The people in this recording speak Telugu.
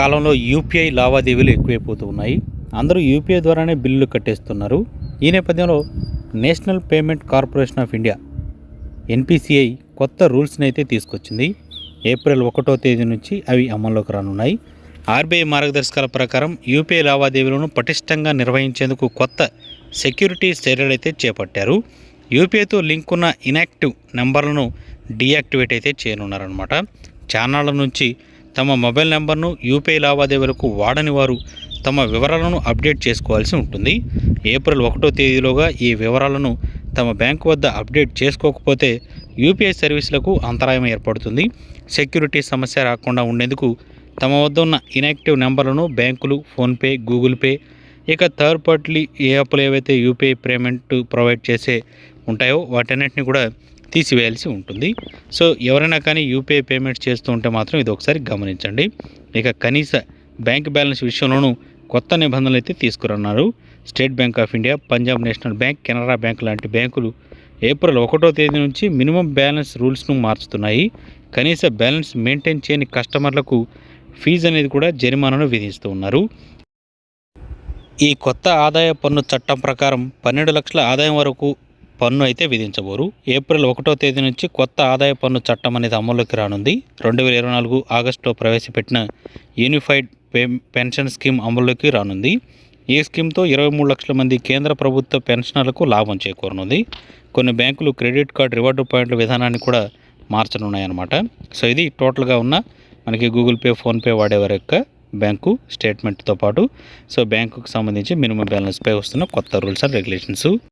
కాలంలో యూపీఐ లావాదేవీలు ఎక్కువైపోతూ ఉన్నాయి. అందరూ యూపీఐ ద్వారానే బిల్లులు కట్టేస్తున్నారు. ఈ నేపథ్యంలో national payment corporation of India NPCI కొత్త రూల్స్ని అయితే తీసుకొచ్చింది. ఏప్రిల్ ఒకటో తేదీ నుంచి అవి అమల్లోకి రానున్నాయి. ఆర్బీఐ మార్గదర్శకాల ప్రకారం యూపీఐ లావాదేవీలను పటిష్టంగా నిర్వహించేందుకు కొత్త సెక్యూరిటీ చర్యలు అయితే చేపట్టారు. యూపీఐతో లింక్ ఉన్న ఇన్యాక్టివ్ నెంబర్లను డీయాక్టివేట్ అయితే చేయనున్నారనమాట ఛానళ్ళ నుంచి తమ మొబైల్ నెంబర్ను యూపీఐ లావాదేవీలకు వాడని వారు తమ వివరాలను అప్డేట్ చేసుకోవాల్సి ఉంటుంది. ఏప్రిల్ ఒకటో తేదీలోగా ఈ వివరాలను తమ బ్యాంకు వద్ద అప్డేట్ చేసుకోకపోతే యూపీఐ సర్వీసులకు అంతరాయం ఏర్పడుతుంది. సెక్యూరిటీ సమస్య రాకుండా ఉండేందుకు తమ వద్ద ఉన్న ఇనాక్టివ్ నెంబర్లను బ్యాంకులు ఫోన్పే గూగుల్ పే ఇక థర్డ్ పార్టీ యాప్లు ఏవైతే యూపీఐ పేమెంట్ ప్రొవైడ్ చేసే ఉంటాయో వాటన్నిటిని కూడా తీసివేయాల్సి ఉంటుంది. సో ఎవరైనా కానీ యూపీఐ పేమెంట్స్ చేస్తూ ఉంటే మాత్రం ఇది ఒకసారి గమనించండి. ఇక కనీస బ్యాంక్ బ్యాలెన్స్ విషయంలోనూ కొత్త నిబంధనలు అయితే తీసుకురన్నారు. State Bank of India Punjab National Bank Canara Bank లాంటి బ్యాంకులు ఏప్రిల్ ఒకటో తేదీ నుంచి మినిమం బ్యాలెన్స్ రూల్స్ను మార్చుతున్నాయి. కనీస బ్యాలెన్స్ మెయింటైన్ చేయని కస్టమర్లకు ఫీజు అనేది కూడా జరిమానాను విధిస్తూ ఉన్నారు. ఈ కొత్త ఆదాయ పన్ను చట్టం ప్రకారం పన్నెండు లక్షల ఆదాయం వరకు పన్ను అయితే విధించబోరు. ఏప్రిల్ ఒకటో తేదీ నుంచి కొత్త ఆదాయ పన్ను చట్టం అనేది అమల్లోకి రానుంది. రెండు వేల ఇరవై నాలుగు ఆగస్టులో ప్రవేశపెట్టిన యూనిఫైడ్ పే పెన్షన్ స్కీమ్ అమల్లోకి రానుంది. ఈ స్కీమ్తో ఇరవై మూడు లక్షల మంది కేంద్ర ప్రభుత్వ పెన్షనర్లకు లాభం చేకూరనుంది. కొన్ని బ్యాంకులు క్రెడిట్ కార్డ్ రివార్డు పాయింట్ల విధానాన్ని కూడా మార్చనున్నాయన్నమాట. సో ఇది టోటల్గా ఉన్న మనకి గూగుల్ పే ఫోన్పే వాడేవారి యొక్క బ్యాంకు స్టేట్మెంట్తో పాటు. సో బ్యాంకుకు సంబంధించి మినిమం బ్యాలెన్స్పై వస్తున్న కొత్త రూల్స్ అండ్ రెగ్యులేషన్స్.